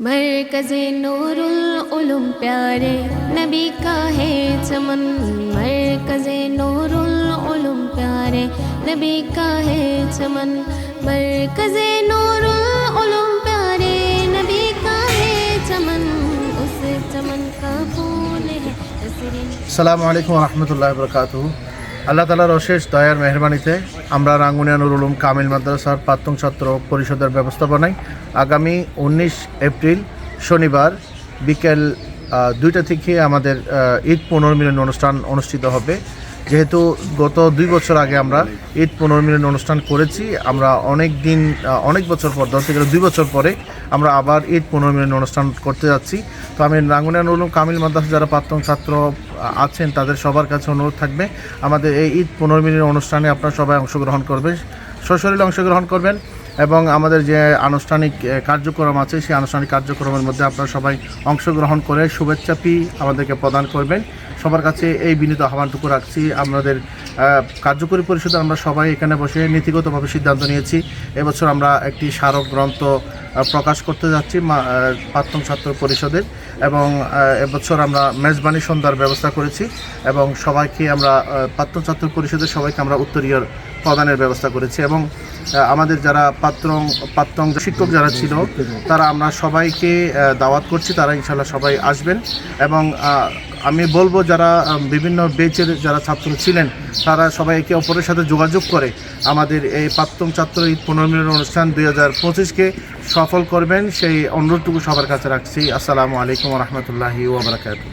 مرکز نور العلوم پیارے نبی کا ہے چمن۔ مرکز نور العلوم پیارے نبی کا ہے چمن۔ مرکز نور العلوم پیارے نبی کا ہے چمن۔ اس چمن کا پھول ہے۔ السلام علیکم ورحمۃ اللہ وبرکاتہ۔ আল্লাহ তালার অশেষ দয়ার মেহরবানিতে আমরা রাঙ্গুনিয়া নুরুল কামিল মাদ্রাসার প্রাক্তন ছাত্র পরিষদের ব্যবস্থাপনায় আগামী উনিশ এপ্রিল শনিবার বিকেল দুইটা থেকে আমাদের ঈদ পুনর্মিলন অনুষ্ঠান অনুষ্ঠিত হবে। যেহেতু গত দুই বছর আগে আমরা ঈদ পুনর্মিলন অনুষ্ঠান করেছি, আমরা অনেক দিন অনেক বছর পর, দশ থেকে দুই বছর পরে আমরা আবার ঈদ পুনর্মিলন অনুষ্ঠান করতে যাচ্ছি। তো আমি রাঙ্গুনিয়া নুরুল উলুম কামিল মাদ্রাসা যারা প্রাক্তন ছাত্র আছেন, তাদের সবার কাছে অনুরোধ থাকবে। আমাদের এই ঈদ পুনর্মিলন অনুষ্ঠানে আপনারা সবাই অংশগ্রহণ করবেন, সশরীরে অংশগ্রহণ করবেন এবং আমাদের যে আনুষ্ঠানিক কার্যক্রম আছে, সেই আনুষ্ঠানিক কার্যক্রমের মধ্যে আপনারা সবাই অংশগ্রহণ করে শুভেচ্ছা পি আমাদেরকে প্রদান করবেন। সবার কাছে এই বিনীত আহ্বানটুকু রাখছি। আমাদের কার্যকরী পরিষদে আমরা সবাই এখানে বসে নীতিগতভাবে সিদ্ধান্ত নিয়েছি। এবছর আমরা একটি স্মারক গ্রন্থ প্রকাশ করতে যাচ্ছি প্রাক্তন ছাত্র পরিষদের এবং এবছর আমরা মেজবানি সন্ধ্যার ব্যবস্থা করেছি এবং সবাইকে আমরা প্রাক্তন ছাত্র পরিষদের সবাইকে আমরা উত্তরীয় প্রদানের ব্যবস্থা করেছি এবং আমাদের যারা পাত্র প্রাক্তন শিক্ষক যারা ছিল, তারা আমরা সবাইকে দাওয়াত করছি, তারা ইনশাল্লাহ সবাই আসবেন। এবং আমি বলব যারা বিভিন্ন বেচের যারা ছাত্র ছিলেন, তারা সবাই একে অপরের সাথে যোগাযোগ করে আমাদের এই প্রাক্তন ছাত্র ঈদ পুনর্মিলন অনুষ্ঠান দুই হাজার পঁচিশকে সফল করবেন। সেই অনুরোধটুকু সবার কাছে রাখছি। আসসালামু আলাইকুম রহমতুল্লাহি ওবরাকাতু